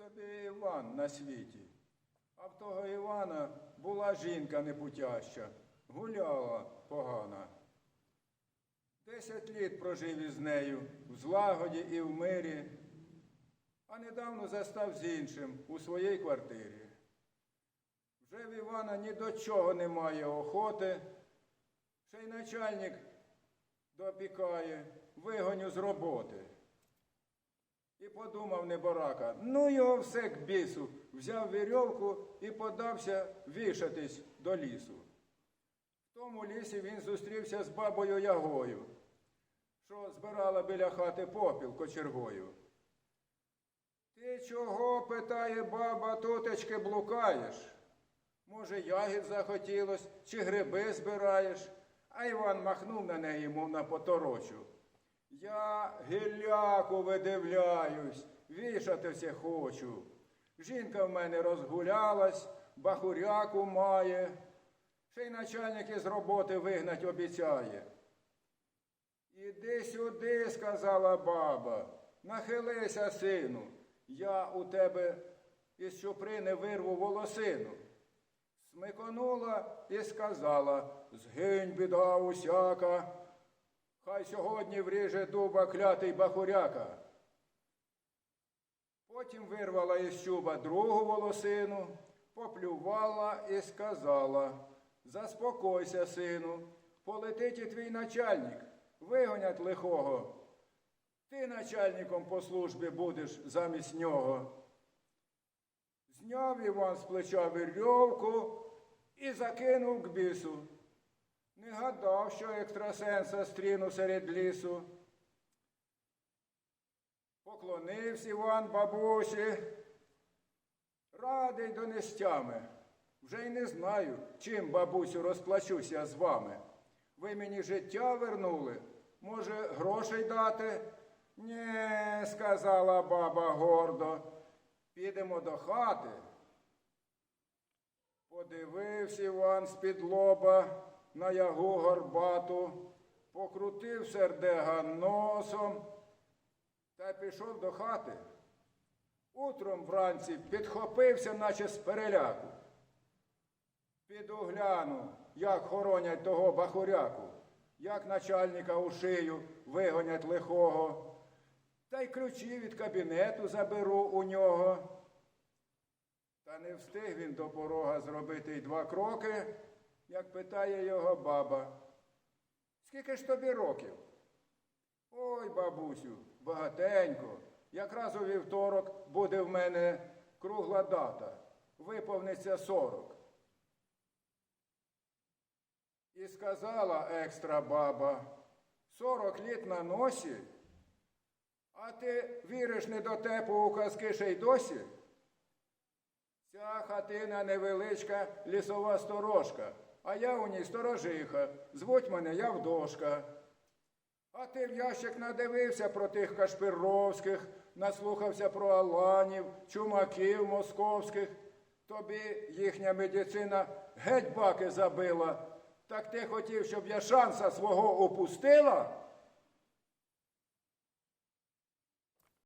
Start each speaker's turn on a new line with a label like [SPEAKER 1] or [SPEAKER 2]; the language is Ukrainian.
[SPEAKER 1] собі Іван на світі. А в того Івана була жінка непутяща, гуляла погана. Десять літ прожив із нею в злагоді і в мирі, а недавно застав з іншим у своїй квартирі. Вже в Івана ні до чого немає охоти, ще й начальник допікає, вигоню з роботи. І подумав неборака, ну його все к бісу, взяв вірьовку і подався вішатись до лісу. В тому лісі він зустрівся з бабою Ягою, що збирала біля хати попіл кочергою. Ти чого, питає баба, тутечки блукаєш? Може, ягід захотілось, чи гриби збираєш? А Іван махнув на неї, мов на поторочу. Я гілляку видивляюсь, вішатися хочу. Жінка в мене розгулялась, бахуряку має, ще й начальник із роботи вигнать обіцяє. Іди сюди, сказала баба, нахилися, сину, я у тебе із чуприни вирву волосину. Смиконула і сказала, згинь, біда усяка, хай сьогодні вріже дуба клятий бахуряка. Потім вирвала із чуба другу волосину, поплювала і сказала, заспокойся, сину, полетить і твій начальник, вигонять лихого. Ти начальником по службі будеш замість нього. Зняв Іван з плеча вірьовку і закинув к бісу. Не гадав, що екстрасенса стріну серед лісу. Поклонився Іван бабусі, радий донестями. Вже й не знаю, чим, бабусю, розплачуся з вами. Ви мені життя вернули, може, грошей дати? Нє, сказала баба гордо, підемо до хати. Подивився Іван з-під лоба на ягу горбату, покрутив сердега носом та пішов до хати. Утром вранці підхопився, наче з переляку. Піду гляну, як хоронять того бахуряку, як начальника у шию вигонять лихого, та й ключі від кабінету заберу у нього. Та не встиг він до порога зробити й два кроки, як питає його баба. Скільки ж тобі років? Ой, бабусю, багатенько. Якраз у вівторок буде в мене кругла дата. Виповниться сорок. І сказала екстра баба, сорок літ на носі, а ти віриш не до тепу у казки ще й досі? Ця хатина невеличка лісова сторожка, а я у ній сторожиха. Звуть мене Явдошка. А ти в ящик надивився про тих Кашпировських, наслухався про Аланів, чумаків московських. Тобі їхня медицина геть баки забила. Так ти хотів, щоб я шанса свого упустила?